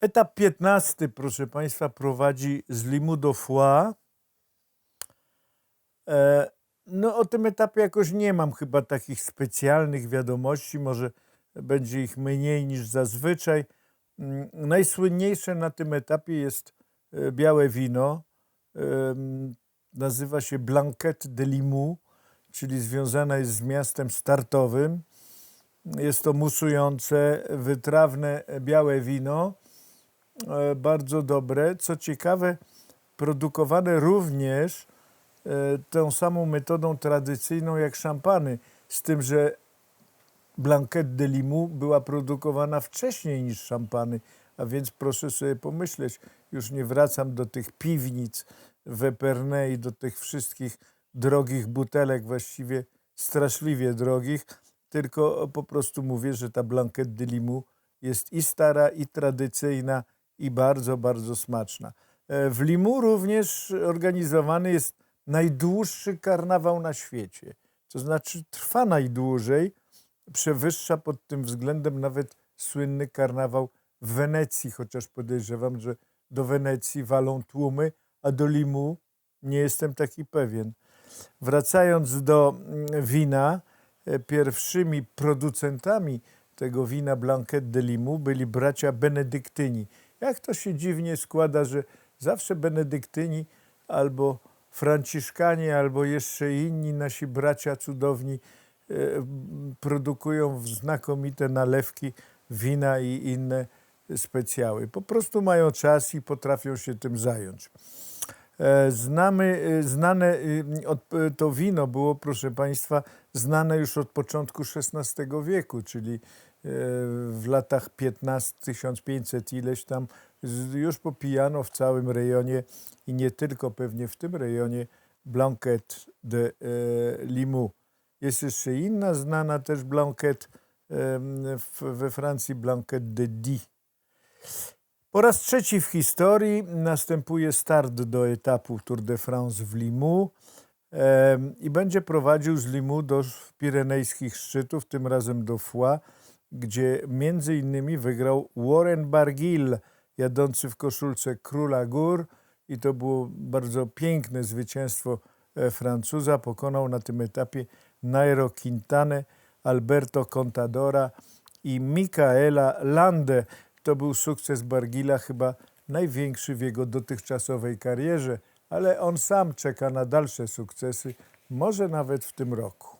Etap 15, proszę Państwa, prowadzi z Limu do Foix. E, No, o tym etapie jakoś nie mam chyba takich specjalnych wiadomości, może będzie ich mniej niż zazwyczaj. Mm, Najsłynniejsze na tym etapie jest e, białe wino. Nazywa się Blanquette de Limoux, czyli związane jest z miastem startowym. Jest to musujące, wytrawne białe wino, e, bardzo dobre. Co ciekawe, produkowane również e, tą samą metodą tradycyjną jak szampany, z tym, że Blanquette de Limoux była produkowana wcześniej niż szampany, a więc proszę sobie pomyśleć, już nie wracam do tych piwnic w Epernay do tych wszystkich drogich butelek, właściwie straszliwie drogich, tylko po prostu mówię, że ta Blanquette de Limoux jest i stara, i tradycyjna, i bardzo, bardzo smaczna. E, W Limoux również organizowany jest najdłuższy karnawał na świecie. To znaczy trwa najdłużej, przewyższa pod tym względem nawet słynny karnawał w Wenecji, chociaż podejrzewam, że do Wenecji walą tłumy, a do Limoux nie jestem taki pewien. Wracając do mm, wina, e, pierwszymi producentami tego wina Blanquette de Limoux byli bracia benedyktyni. Jak to się dziwnie składa, że zawsze benedyktyni albo franciszkanie, albo jeszcze inni nasi bracia cudowni e, produkują znakomite nalewki wina i inne specjały. Po prostu mają czas i potrafią się tym zająć. E, Znamy, e, znane, y, e, to wino było, proszę Państwa, znane już od początku XVI wieku, czyli w latach 15, 1500 ileś tam już popijano w całym rejonie i nie tylko pewnie w tym rejonie Blanquette de Limoux. Jest jeszcze inna znana też w, we Francji, Blanquette de Die. Po raz trzeci w historii następuje start do etapu Tour de France w Limoux i będzie prowadził z Limoux do pirenejskich szczytów, tym razem do Foix, gdzie między innymi wygrał Warren Barguil, jadący w koszulce Króla Gór i to było bardzo piękne zwycięstwo e, Francuza. Pokonał na tym etapie Nairo Quintanę, Alberto Contadora i Michaela Lande. To był sukces Bargila, chyba największy w jego dotychczasowej karierze, ale on sam czeka na dalsze sukcesy, może nawet w tym roku.